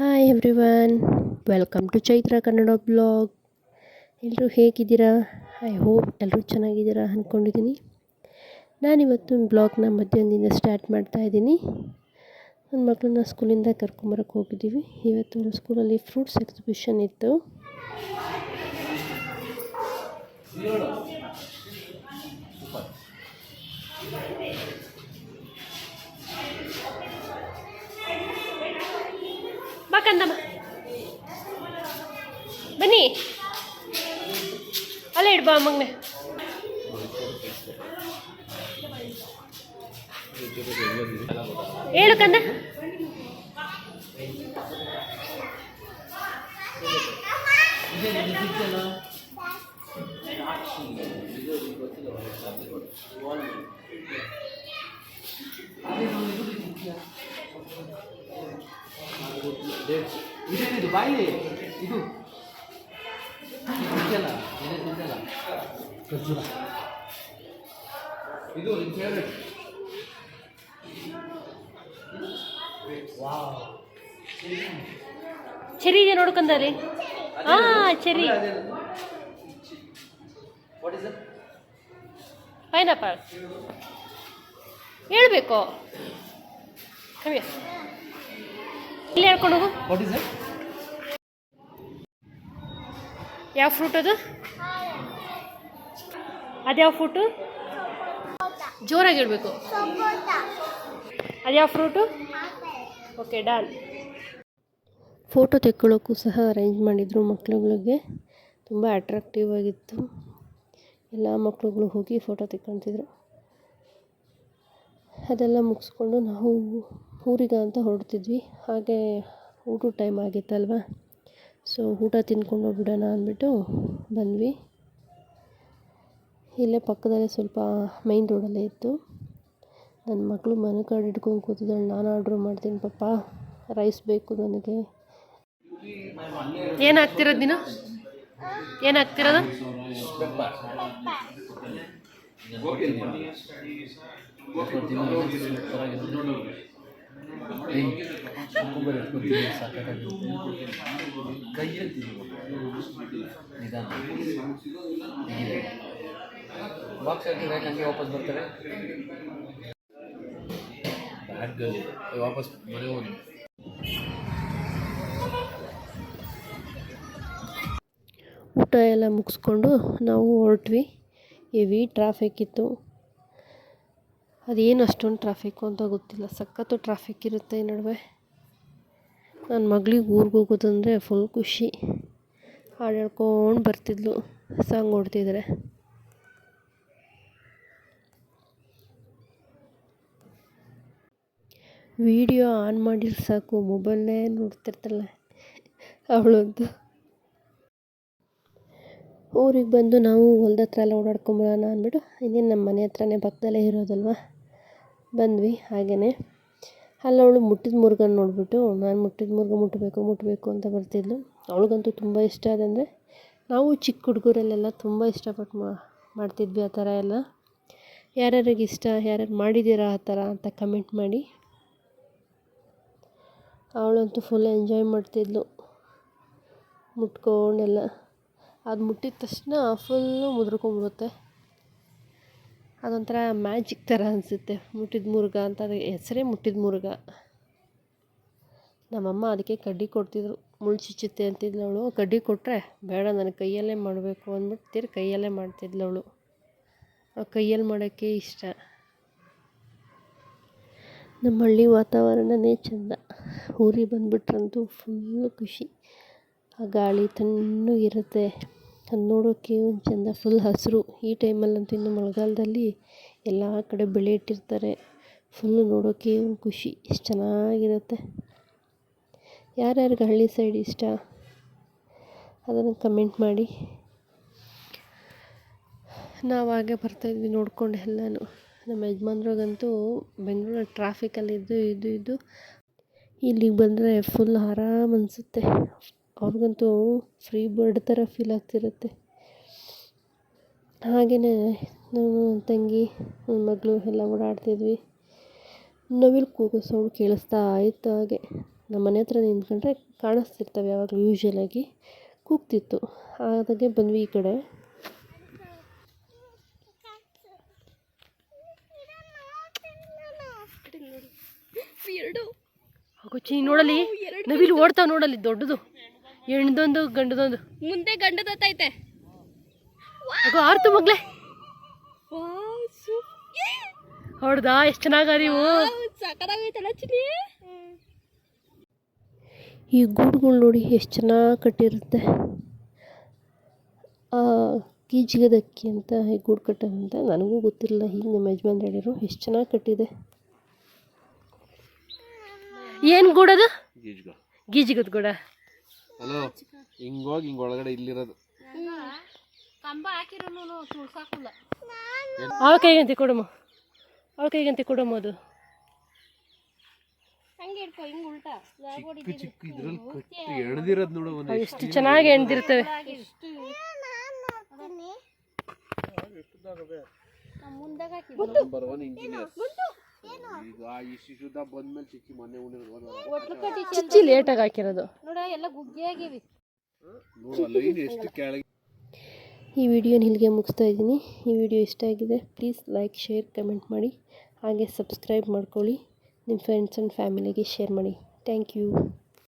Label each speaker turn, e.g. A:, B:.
A: Hi everyone welcome to Chaitra Kannada blog ಎಲ್ಲರೂ ಹೇಗಿದ್ದೀರಾ? I hope ಎಲ್ಲರೂ ಚೆನ್ನಾಗಿದ್ದೀರಾ ಅಂದ್ಕೊಂಡಿದ್ದೀನಿ ನಾನಿವತ್ತು ಬ್ಲಾಗ್ನ ಮಧ್ಯಾಹ್ನದಿಂದ ಸ್ಟಾರ್ಟ್ ಮಾಡ್ತಾ ಇದ್ದೀನಿ. ನನ್ನ ಮಕ್ಕಳನ್ನ ಸ್ಕೂಲಿಂದ ಕರ್ಕೊಂಬರಕ್ಕೆ ಹೋಗಿದ್ದೀವಿ. ಇವತ್ತು ಸ್ಕೂಲಲ್ಲಿ ಫ್ರೂಟ್ಸ್ ಎಕ್ಸಿಬಿಷನ್ ಇತ್ತು. ಬಾ ಕಂದಮ್ಮ ಬನ್ನಿ ಅಲ್ಲೇ ಇಡ್ಬಾ ಮಗನೆ ಹೇಳು ಕಂದ
B: ಇದೇನಿದು ಬಾಯಿ ಇದು. ಏನೇ ತಿಂತಲ್ಲ ಖರ್ಜೂರ ಇದು ನಿಮ್ಮ ಫೇವ್ರೆಟ್
A: ಚೆರಿ ಇದೆ ನೋಡ್ಕೊಂಡ್ರಿ ಹಾ cherry
B: what is it
A: pineapple ಹೇಳ್ಬೇಕು. ಇಲ್ಲಿ ಹೇಳ್ಕೊಂಡು ಹೋಗು
B: ವಾಟ್ ಇಸ್ ಇಟ್
A: ಯಾವ ಫ್ರೂಟ್ ಅದು? ಅದ್ಯಾವ ಫ್ರೂಟು ಜೋರಾಗಿ ಹೇಳ್ಬೇಕು ಅದ್ಯಾವ ಫ್ರೂಟು ಓಕೆ ಡನ್ ಫೋಟೋ ತೆಕ್ಕೊಳ್ಳೋಕ್ಕೂ ಸಹ ಅರೇಂಜ್ ಮಾಡಿದರು ಮಕ್ಳುಗಳಿಗೆ. ತುಂಬ ಅಟ್ರಾಕ್ಟಿವ್ ಆಗಿತ್ತು. ಎಲ್ಲ ಮಕ್ಕಳುಗಳು ಹೋಗಿ ಫೋಟೋ ತೆಕ್ಕೊತಿದ್ರು ಅದೆಲ್ಲ ಮುಗಿಸ್ಕೊಂಡು ನಾವು ಊರಿಗೆ ಅಂತ ಹೊರಡ್ತಿದ್ವಿ. ಹಾಗೆ ಊಟದ ಟೈಮ್ ಆಗಿತ್ತಲ್ವ? ಸೊ ಊಟ ತಿನ್ಕೊಂಡು ಹೋಗ್ಬಿಡೋಣ ಅಂದ್ಬಿಟ್ಟು ಬಂದ್ವಿ. ಇಲ್ಲೇ ಪಕ್ಕದಲ್ಲೇ ಸ್ವಲ್ಪ ಮೈನ್ ರೋಡಲ್ಲೇ ಇತ್ತು. ನನ್ನ ಮಗಳು ಮನೆ ಕಾರ್ಡ್ ಹಿಡ್ಕೊಂಡು ಕೂತಿದ್ದಾಳೆ. ನಾನು ಆರ್ಡ್ರ್ ಮಾಡ್ತೀನಿ, ಪಪ್ಪ ರೈಸ್ ಬೇಕು ನನಗೆ. ಏನು ಹಾಕ್ತಿರೋದು ನೀನು
B: ನಿಧಾನ ಬಾಕ್ಸ್ ವಾಪಸ್ ಬರ್ತಾರೆ
A: ಊಟ ಎಲ್ಲ ಮುಗಿಸ್ಕೊಂಡು ನಾವು ಹೊರಟ್ವಿ. ಹೆವಿ ಟ್ರಾಫಿಕ್ ಇತ್ತು. ಅದೇನು ಅಷ್ಟೊಂದು ಟ್ರಾಫಿಕ್ಕು ಅಂತ ಗೊತ್ತಿಲ್ಲ. ಸಖತ್ತು ಟ್ರಾಫಿಕ್ ಇರುತ್ತೆ ಈ ನಡುವೆ. ನನ್ನ ಮಗಳಿಗೆ ಊರಿಗೆ ಹೋಗೋದಂದರೆ ಫುಲ್ ಖುಷಿ. ಹಾಡು ಹೇಳ್ಕೊಂಡು ಬರ್ತಿದ್ಲು. ಸಾಂಗ್ ಓಡ್ತಿದ್ರೆ. ವಿಡಿಯೋ ಆನ್ ಮಾಡಿದ್ರೆ ಸಾಕು. ಮೊಬೈಲ್ನೇ ನೋಡ್ತಿರ್ತಾಳೆ. ಅವಳಂತೂ. ಊರಿಗೆ ಬಂದು ನಾವು ಹೊಲ್ದ ಹತ್ರ ಎಲ್ಲ ಓಡಾಡ್ಕೊಂಬರೋಣ ಅಂದ್ಬಿಟ್ಟು ಇನ್ನೇನು ನಮ್ಮ ಮನೆ ಹತ್ರನೇ ಪಕ್ಕದಲ್ಲೇ ಇರೋದಲ್ವ? ಬಂದ್ವಿ ಹಾಗೆಯೇ ಅಲ್ಲಿ ಅವಳು ಮುಟ್ಟಿದ ಮುರುಗನ್ ನೋಡಿಬಿಟ್ಟು, ನಾನು ಮುಟ್ಟಿದ ಮುರುಗ ಮುಟ್ಟಬೇಕು ಮುಟ್ಟಬೇಕು ಅಂತ ಬರ್ತಿದ್ಲು. ಅವಳಿಗಂತೂ ತುಂಬ ಇಷ್ಟ ಅದಂದರೆ ನಾವು ಚಿಕ್ಕ ಹುಡುಗರಲ್ಲೆಲ್ಲ ತುಂಬ ಇಷ್ಟಪಟ್ಟು ಮಾ, ಮಾಡ್ತಿದ್ವಿ ಆ ಥರ ಎಲ್ಲ. ಯಾರ್ಯಾರಿಗೆ ಇಷ್ಟ, ಯಾರ್ಯಾರು ಮಾಡಿದ್ದೀರಾ ಆ ಥರ ಅಂತ ಕಮೆಂಟ್ ಮಾಡಿ. ಅವಳಂತೂ ಫುಲ್ ಎಂಜಾಯ್ ಮಾಡ್ತಿದ್ಲು. ಮುಟ್ಕೊಂಡೆಲ್ಲ. ಅದು ಮುಟ್ಟಿದ ತಕ್ಷಣ ಫುಲ್ಲು ಮುದ್ರಕೊಂಬಿಡುತ್ತೆ. ಅದೊಂಥರ ಮ್ಯಾಜಿಕ್ ಥರ ಅನಿಸುತ್ತೆ. ಮುಟ್ಟಿದ ಮುರುಗ ಅಂತ ಅದು ಹೆಸರೇ ಮುಟ್ಟಿದ ಮುರುಗ ನಮ್ಮಮ್ಮ ಅದಕ್ಕೆ ಕಡ್ಡಿ ಕೊಡ್ತಿದ್ರು. ಮುಳ್ಳು ಚುಚ್ಚುತ್ತೆ ಅಂತಿದ್ಲು ಅವಳು ಕಡ್ಡಿ ಕೊಟ್ಟರೆ ಬೇಡ ನನಗೆ ಕೈಯಲ್ಲೇ ಮಾಡಬೇಕು ಅಂದ್ಬಿಟ್ಟು ತೀರ್ ಕೈಯಲ್ಲೇ ಮಾಡ್ತಿದ್ಲು ಅವಳು ಕೈಯಲ್ಲಿ ಮಾಡೋಕ್ಕೆ ಇಷ್ಟ. ನಮ್ಮ ಹಳ್ಳಿ ವಾತಾವರಣನೇ ಚೆಂದ. ಊರಿಗೆ ಬಂದುಬಿಟ್ರಂತೂ ಫುಲ್ಲು ಖುಷಿ. ಆ ಗಾಳಿ ತಣ್ಣಗಿರುತ್ತೆ ಅದು ನೋಡೋಕ್ಕೆ ಒಂದು ಚೆಂದ ಫುಲ್ ಹಸಿರು. ಈ ಟೈಮಲ್ಲಂತೂ ಇನ್ನು ಮಳೆಗಾಲದಲ್ಲಿ ಎಲ್ಲ ಕಡೆ ಬೆಳೆ ಇಟ್ಟಿರ್ತಾರೆ. ಫುಲ್ಲು ನೋಡೋಕ್ಕೆ ಒಂದು ಖುಷಿ. ಎಷ್ಟು ಚೆನ್ನಾಗಿರುತ್ತೆ. ಯಾರ್ಯಾರಿಗೆ ಹಳ್ಳಿ ಸೈಡ್ ಇಷ್ಟ? ಅದನ್ನು ಕಮೆಂಟ್ ಮಾಡಿ. ನಾವು ಹಾಗೆ ಬರ್ತಾಯಿದ್ವಿ ನೋಡ್ಕೊಂಡು ಎಲ್ಲನೂ. ನಮ್ಮ ಯಜಮಾನ್ರಿಗಂತೂ ಬೆಂಗಳೂರಲ್ಲಿ ಟ್ರಾಫಿಕಲ್ಲಿ ಇದ್ದು ಇದ್ದು ಇದ್ದು ಇಲ್ಲಿಗೆ ಬಂದರೆ ಫುಲ್ ಆರಾಮ್ ಅನಿಸುತ್ತೆ. ಅವ್ರಿಗಂತೂ ಫ್ರೀ ಬರ್ಡ್ ಥರ ಫೀಲ್ ಆಗ್ತಿರುತ್ತೆ. ಹಾಗೆಯೇ ನಾನು, ತಂಗಿ ನನ್ನ ಮಗಳು ಎಲ್ಲ ಓಡಾಡ್ತಿದ್ವಿ. ನವಿಲು ಕೂಗೋ ಸೌಂಡ್ ಕೇಳಿಸ್ತಾ ಇತ್ತು ಹಾಗೆ. ನಮ್ಮ ಮನೆ ಹತ್ರ ನಿಂತ್ಕೊಂಡ್ರೆ ಕಾಣಿಸ್ತಿರ್ತವೆ ಯಾವಾಗಲೂ ಯೂಶ್ವಲಾಗಿ ಕೂಗ್ತಿತ್ತು. ಹಾಗಾಗಿ ಬಂದ್ವಿ ಈ ಕಡೆ. ನೋಡಲಿ. ನವಿಲು ಓಡ್ತಾವ ನೋಡಲಿ, ದೊಡ್ಡದು. ಹೆಣ್ದೊಂದು ಗಂಡದೊಂದು.
C: ಮುಂದೆ ಗಂಡದತ್ತೈತೆ
A: ಆರ್ತು ಮಗ್ಲೆ. ಹೊಡ್ದಾ ಎಷ್ಟು ಚೆನ್ನಾಗಿ ನೀವು.
C: ಸಕದಾಗೈತಲ್ಲ ಚಿನಿ
A: ಈ ಗೂಡುಗಳು ನೋಡಿ ಎಷ್ಟು ಚೆನ್ನಾಗಿ ಕಟ್ಟಿರುತ್ತೆ. ಆ ಕೀಜಿಗದ ಅಕ್ಕಿ ಅಂತ ಈ ಗೂಡು ಕಟ್ಟೋದಂತ ನನಗೂ ಗೊತ್ತಿರಲಿಲ್ಲ ಈಗ ನಮ್ಮ ಯಜಮಾನ್ ಹೇಳಿರು ಎಷ್ಟು ಚೆನ್ನಾಗಿ ಕಟ್ಟಿದೆ. ಏನು ಗೂಡದು?
B: ಗೀಜ್ಗ.
A: ಗೀಜಿಗದ ಗೂಡ.
B: ಹಲೋ ಹಿಂಗೋಗಿ ಹಿಂಗ ಒಳಗಡೆ ಇಲ್ಲಿರೋದು.
C: ಕಂಬ ಹಾಕಿರೋನು ತುಳ್ಸಾಕಲ್ಲ
A: ಅವಳ ಕೈಗಂತಿ ಕೊಡಮ್ಮ ಅವಳ ಕೈಗಂತಿ ಕೊಡಮ್ಮ ಅದು.
C: ಹಂಗೆ ಇಡ್ಕೊ ಹಿಂಗ್ ಉಲ್ಟಾ.
B: ಚಿಕ್ಕ ಚಿಕ್ಕ ಇದ್ರಲ್ಲಿ ಕಟ್ಟಿ ಎಳ್ದಿರೋದು ನೋಡು ಒಂದು
A: ಎಷ್ಟು ಚೆನ್ನಾಗಿ ಎಣ್ದಿರ್ತವೆ
C: ಮುಂದಾಗ
B: ಇಂಜಿನಿಯರ್ ಈಗ ಈ ಶಿಶುದ ಬಂದ್ಮೇಲೆ ಚಿಕ್ಕಿ ಮೊನ್ನೆ ವಾರ.
A: ಚಿಚ್ಚಿ ಲೇಟಾಗಿ ಹಾಕಿರೋದು.
C: ನೋಡ ಎಲ್ಲ
B: ಗುಗ್ಗಿಯಾಗಿವಿ ಎಷ್ಟು ಕೆಳಗೆ
A: ಈ ವಿಡಿಯೋನ ಇಲ್ಲಿಗೆ ಮುಗಿಸ್ತಾ ಇದ್ದೀನಿ. ಈ ವಿಡಿಯೋ ಇಷ್ಟ ಆಗಿದೆ ಪ್ಲೀಸ್ ಲೈಕ್ ಶೇರ್ ಕಮೆಂಟ್ ಮಾಡಿ. ಹಾಗೆ ಸಬ್ಸ್ಕ್ರೈಬ್ ಮಾಡ್ಕೊಳ್ಳಿ. ನಿಮ್ಮ ಫ್ರೆಂಡ್ಸ್ ಆ್ಯಂಡ್ ಫ್ಯಾಮಿಲಿಗೆ ಶೇರ್ ಮಾಡಿ. Thank you